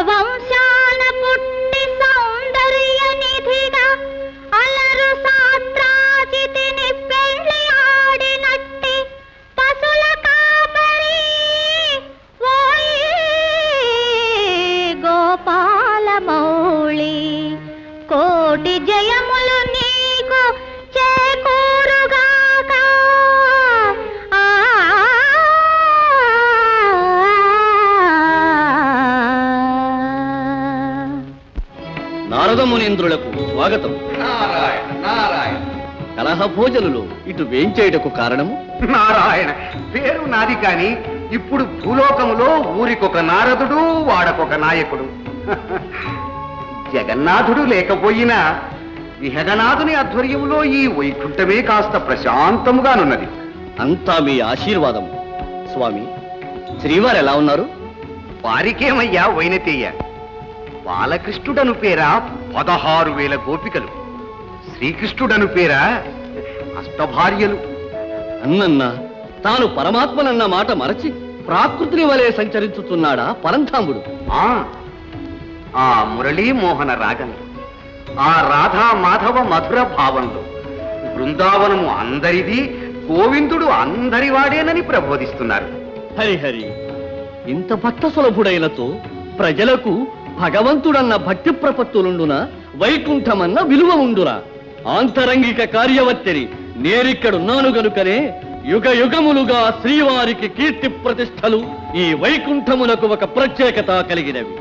వంశాల పుట్టి సౌందర్య నిధిగా అలరు సాత్రాజితిని పెళ్ళి ఆడినట్టి పశుల కాపరి. గోపాల మౌళి కోటి జయములు స్వాగతం. నారాయణ నారాయణ. కలహ భోజనులు ఇటు వేంచేయుటకు కారణము? నారాయణ పేరు నాది కాని ఇప్పుడు భూలోకములో ఊరికొక నారదుడు వాడకొక నాయకుడు. జగన్నాథుడు లేకపోయినా విహగనాథుని ఆధ్వర్యంలో ఈ వైకుంఠమే కాస్త ప్రశాంతముగానున్నది. అంతా మీ ఆశీర్వాదం స్వామి శ్రీవారు ఎలా ఉన్నారు? వారికేమయ్యా వైనతేయ? బాలకృష్ణుడను పేరా పదహారు వేల గోపికలు. శ్రీకృష్ణుడను పేరా? అష్టభార్యలు. అన్నన్న తాను పరమాత్మనన్న మాట మరచి ప్రాకృతిని వలె సంచరించుతున్నాడా పరంధాముడు? ఆ ఆ మురళీ మోహన రాగంలో ఆ రాధా మాధవ మధుర భావంలో బృందావనము అందరిది గోవిందుడు అందరి వాడేనని ప్రబోధిస్తున్నారు. హరిహరి ఇంత భక్త సులభుడైనతో ప్రజలకు భగవంతుడన్న భక్తి ప్రపత్తులుండున? వైకుంఠమన్న విలువ ఉండురా ఆంతరంగిక కార్యవత్తెరి నేరిక్కడున్నాను గనుకనే యుగ యుగములుగా శ్రీవారికి కీర్తి ప్రతిష్టలు ఈ వైకుంఠమునకు ఒక ప్రత్యేకత కలిగినవి.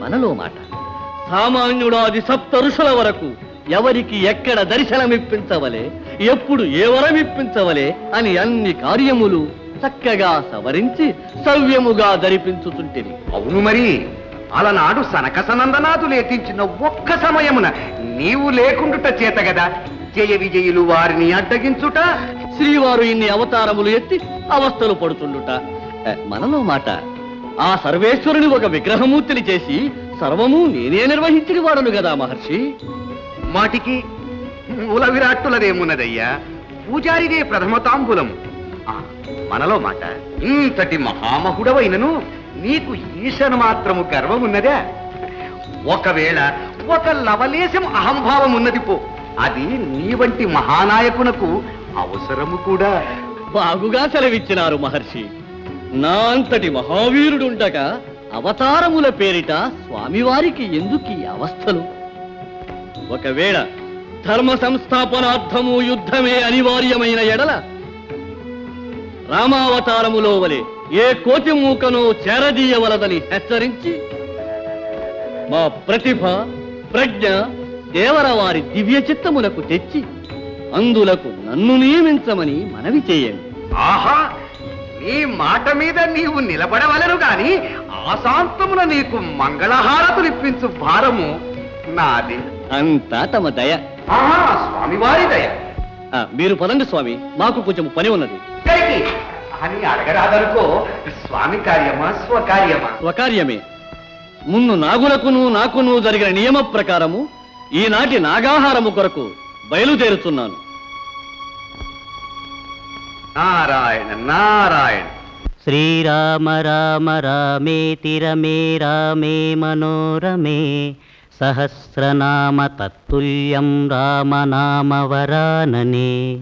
మనలో మాట సామాన్యుడాది సప్త ఋషుల వరకు ఎవరికి ఎక్కడ దర్శనమిప్పించవలే ఎప్పుడు ఏ వరమిప్పించవలే అని అన్ని కార్యములు చక్కగా సవరించి సవ్యముగా ధరిపించుతుంటిని అవును మరి. అలనాడు ఎత్తించిన ఒక్క సమయమున నీవు లేకుండుట చేత గదా. జయ విజయులు వారిని అడ్డగించుట. శ్రీవారు ఇన్ని అవతారములు ఎత్తి అవస్థలు పడుతుండుట. మనలో మాట. ఆ సర్వేశ్వరుని ఒక విగ్రహమూర్తిని చేసి సర్వము నేనే నిర్వహించిన వాడను కదా మహర్షి. మాటికి మూల విరాట్టులదేమున్నదయ్యా పూజారిదే ప్రథమ మనలో మాట. ఇంతటి మహామహుడవైనను నీకు ఈశను మాత్రము గర్వమున్నదా. ఒకవేళ ఒక లవలేశం అహంభావం ఉన్నది పో. అది నీ వంటి మహానాయకునకు అవసరము కూడా. బాగుగా సెలవిచ్చినారు మహర్షి. నా అంతటి మహావీరుడుండగా అవతారముల పేరిట స్వామివారికి ఎందుకు ఈ అవస్థలు? ఒకవేళ ధర్మ సంస్థాపనార్థము యుద్ధమే అనివార్యమైన ఎడల రామావతారములో వలె ఏ కోతి మూకనో చేరదీయవలదని హెచ్చరించి మా ప్రతిభ ప్రజ్ఞ దేవర వారి దివ్య చిత్తములకు తెచ్చి అందులకు నన్ను నియమించమని మనవి చేయండి. ఆహా! నీ మాట మీద నీవు నిలబడవలను గాని ఆశాంతమున నీకు మంగళహారతులిప్పించు భారము నాది. అంతా తమ దయ. ఆహా! స్వామివారి దయ. మీరు పదండి స్వామి మాకు కొంచెం పని ఉన్నది. అని అడగరాదనుకో స్వామి కార్యమా స్వకార్యమా స్వకార్యమే. ముందు నాగులకును నాకును జరిగిన నియమ ప్రకారము ఈనాటి నాగాహారము కొరకు బయలుదేరుతున్నాను. నారాయణ నారాయణ. శ్రీరామ రామ రామేతి రమే రామే మనోరమే సహస్రనామ తత్తుల్యం రామనామ వరాననే.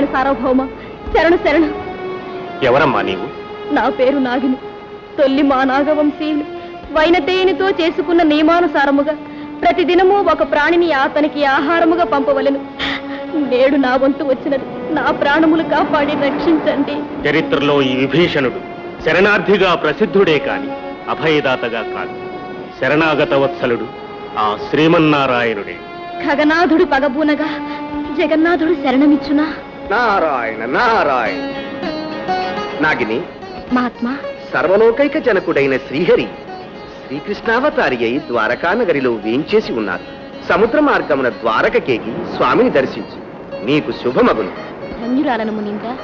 విభీషణ సార్వభౌమ. శరణు శరణు. ఎవరమ్మా నీవు? నా పేరు నాగిని. తొల్లి మా నాగవంశీయులు. వైనతేయునితో చేసుకున్న నియమానుసారముగా ప్రతిదినము ఒక ప్రాణిని అతనికి ఆహారముగా పంపవలెను. నేడు నా వంతు వచ్చినది. నా ప్రాణములు కాపాడి రక్షించండి. చరిత్రలో ఈ విభీషణుడు శరణార్థిగా ప్రసిద్ధుడే కాని అభయదాతగా కాదు. శరణాగత వత్సలుడు ఆ శ్రీమన్నారాయణుడే. ఖగనాథుడు పగబూనగా జగన్నాథుడు శరణమిచ్చునా? నారాయణ నారాయణ. నాగిని మహాత్మా. సర్వలోకైక జనకుడైన శ్రీహరి శ్రీకృష్ణావతారి అయి ద్వారకా నగరిలో వేంచేసి ఉన్నారు. సముద్ర మార్గమున ద్వారకకేగి స్వామిని దర్శించు. నీకు శుభమగును. ధన్యురాలను మునిందా.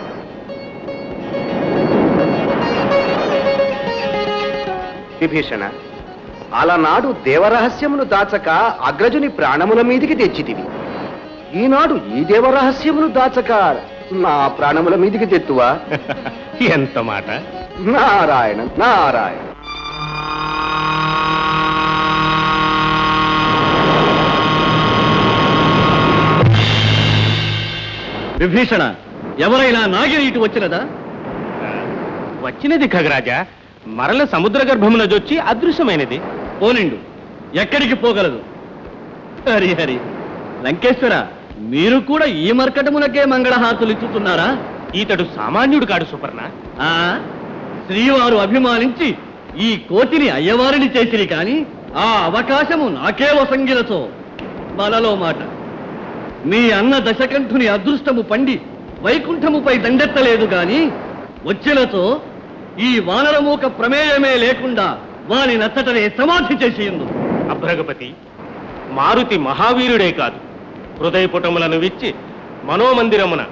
విభీషణ అలనాడు దేవరహస్యమును దాచక అగ్రజుని ప్రాణముల మీదికి తెచ్చితివి. ఈనాడు ఈ దేవరహస్యమును దాచక నా ప్రాణముల మీదికి తెత్తువా? ఎంత మాట? నారాయణ నారాయణ. విభీషణ ఎవరైనా నాగిని ఇటు వచ్చినదా? వచ్చినది ఖగరాజా. మరల సముద్ర గర్భమున జొచ్చి అదృశ్యమైనది. పోనిండు. ఎక్కడికి పోగలదు? హరి హరి. లంకేశ్వర మీరు కూడా ఈ మర్కటమునకే మంగళహారతులు ఇచ్చుతున్నారా? ఈతడు సామాన్యుడు కాడు సుపర్ణ. ఆ? శ్రీవారు అభిమానించి ఈ కోతిని అయ్యవారిని చేసిరి కాని ఆ అవకాశము నాకే వసంగిలతో. బలలో మాట. మీ అన్న దశకంఠుని అదృష్టము పండి వైకుంఠముపై దండెత్తలేదు గాని వచ్చినతో ఈ వానరమూక ప్రమేయమే లేకుండా వాని నచ్చటనే సమాధి చేసేయందు అభ్రగపతి మారుతి మహావీరుడే కాదు. హృదయపుటములను విచ్చి మనోమందిరమున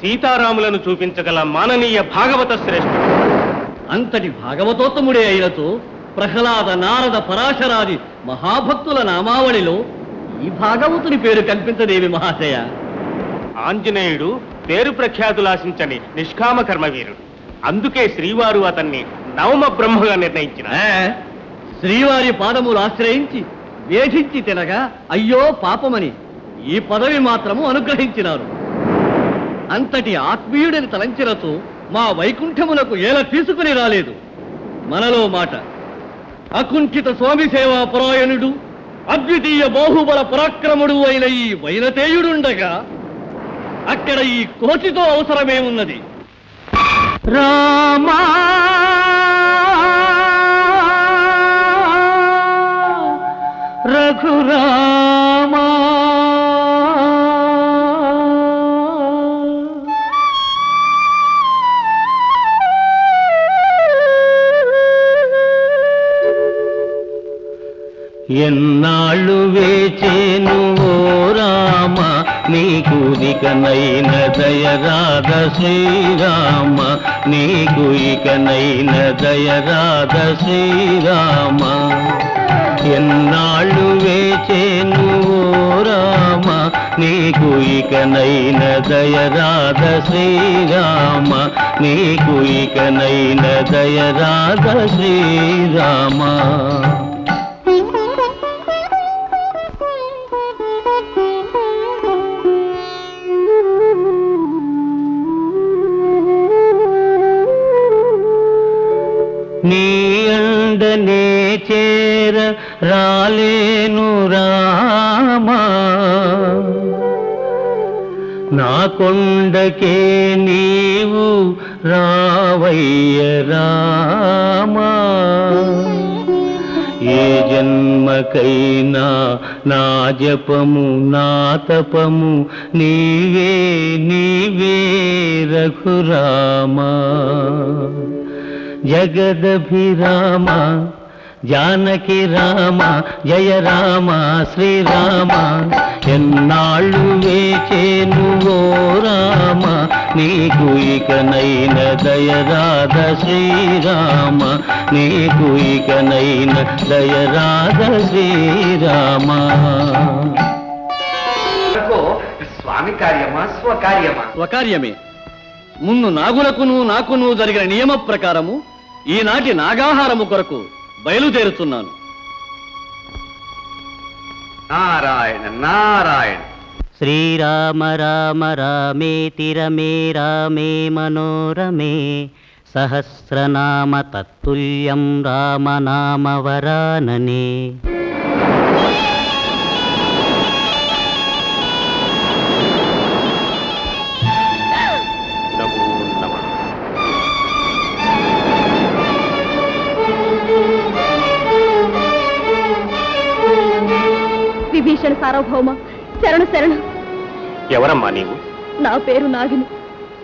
సీతారాములను చూపించగల మాననీయ భాగవత శ్రేష్ఠుడు. అంతటి భాగవతోత్తముడే అయినతో ప్రహ్లాద నారద పరాశరాది మహాభక్తుల నామావళిలో ఈ భాగవతుని పేరు కల్పించదేవి మహాశయ? ఆంజనేయుడు పేరు ప్రఖ్యాతులాశించని నిష్కామ కర్మవీరుడు. అందుకే శ్రీవారు అతన్ని నవమ బ్రహ్మగా నిర్ణయించిన శ్రీవారి పాదములు ఆశ్రయించి వేధించి తినగా అయ్యో పాపమని ఈ పదవి మాత్రము అనుగ్రహించినారు. అంతటి ఆత్మీయుడిని తలంచినతో మా వైకుంఠమునకు ఏల తీసుకుని రాలేదు. మనలో మాట అకుంఠిత స్వామి సేవా పరాయణుడు అద్వితీయ బాహుబల పరాక్రముడు అయిన ఈ వైనతేయుడుండగా అక్కడ ఈ కోచితో అవసరమేమున్నది? రా ఎన్నాళ్ళు వేచేను ఓ రామ? నీ ఇకనైన దయరాధ శ్రీరామ. నీ ఇకనైన దయరాధ శ్రీరామ. ఎన్నాళ్ళు వేచేను ఓ రామ? నీ కుయికనైన దయరాధ శ్రీరామ. నీ కుయికనైన దయరాధ శ్రీరామ. నీ అండనే చేర రాలేను రామా. నా కొండకే నీవు రావయ్య రామా. ఏ జన్మకైనా నా జపము నా తపము నీవే నీవే రఘురామా. జగదభిరామ జానకి రామ జయ రామ శ్రీరామ ఎన్నాళ్ళు వేచేను ఓ రామ నీకు ఇకనైన దయరాధ శ్రీరామ నీకు ఇకనైన దయరాధ శ్రీరామ స్వామి కార్యమా స్వకార్యమా స్వకార్యమే ముందు నాగులకును నాకును జరిగిన నియమ ప్రకారము ఈనాటి నాగాహారము కొరకు బయలుదేరుతున్నాను. నారాయణ నారాయణ. శ్రీరామ రామ రామేతి రమే రామే మనోరమే సహస్రనామ తత్తుల్యం రామనామ వరాననే. విభీషణ సార్వభౌమ. శరణు శరణు. ఎవరమ్మా నీవు? నా పేరు నాగిని.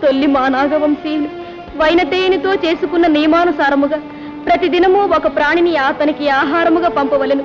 తొల్లి మా నాగవంశీయులు. వైనతేయునితో చేసుకున్న నియమానుసారముగా ప్రతిదినము ఒక ప్రాణిని అతనికి ఆహారముగా పంపవలెను.